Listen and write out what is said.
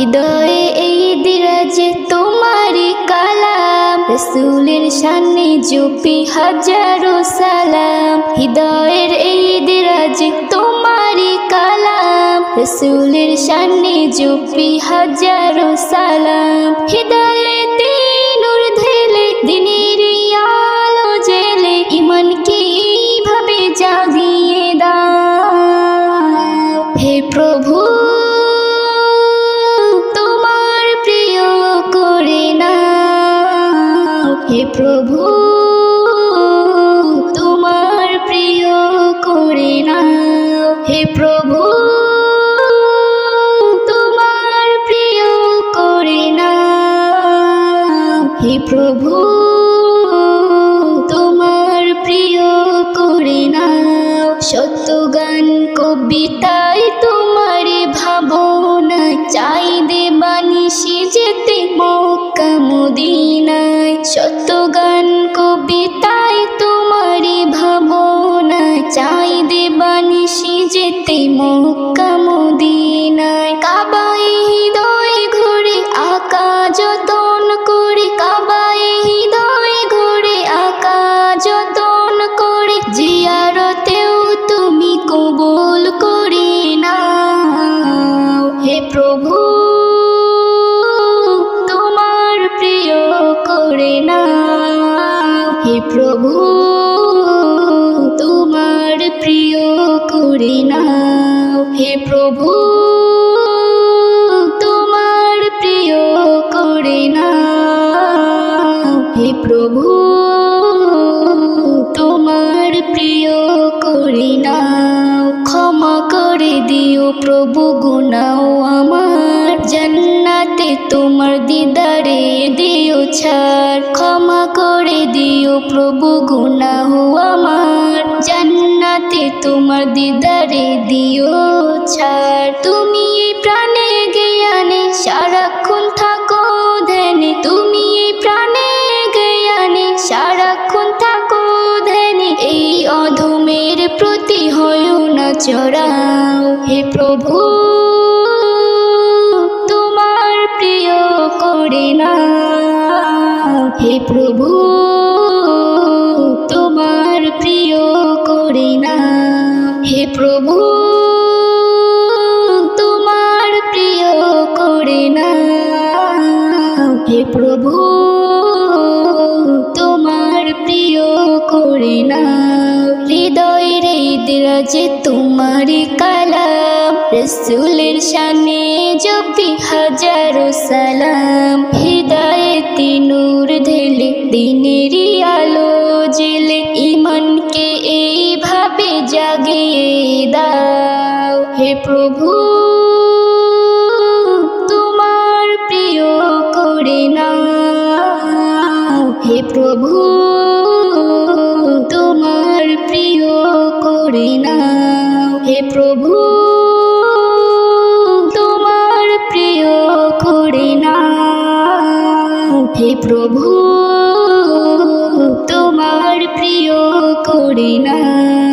হৃদয়ে এই দিরাজে তোমারি কালাম। রসুলের সামনে জুপি হাজারো সালাম। হৃদয়ের এই দিরাজে তোমারি কালাম। রসুলের সামনে জুপি হাজারো সালাম। হৃদয় প্রভু, তোমার প্রিয় করে না হে প্রভু, তোমার প্রিয় করে না হে প্রভু, তোমার প্রিয় করে না সত্য গান, কবিতায় তোমার ভাবনা চাই দে বানিসি যেতে মক্কা সত্য গান কবিতায় তোমারই ভাবনা চাই দেবানি বানিসি যেতে মক্কা হে প্রভু, তোমার প্রিয় করে নাও। হে প্রভু, তোমার প্রিয় করে নাও। হে প্রভু, তোমার প্রিয় করে নাও। ক্ষমা করে দিও প্রভু, গুনাও আমার। জান্নাতে তোমার ছাড় ক্ষমা করে দিও প্রভু গুনাহ আমার। জান্নাতে তোমার দিদারে দিও ছাড়। তুমি এই প্রাণে জ্ঞানে সারাক্ষণ থাকো ধ্যানে। তুমি এই প্রাণে জ্ঞানে সারাক্ষণ থাকো ধ্যানে। এই অধমের প্রতি হয়েও না চড়াও। হে প্রভু হে প্রভু, তোমার প্রিয় করে না হে প্রভু, তোমার প্রিয় করে না হে প্রভু, তোমার প্রিয় করি না হৃদয় রে দিরাজে তোমার কালাম, রসুলের শানে জপি হাজারো সালাম। হৃদয়তে নূর ঢেলে দিনেরই আলো জেলে ইমানকে এইভাবে জাগিয়ে দাও। হে প্রভু, তোমার প্রিয় করে নাও। হে প্রভু, তোমার প্রিয় করে নাও। হে প্রভু, তোমার প্রিয় করে নাও। হে প্রভু তোমার প্রিয় করে নাও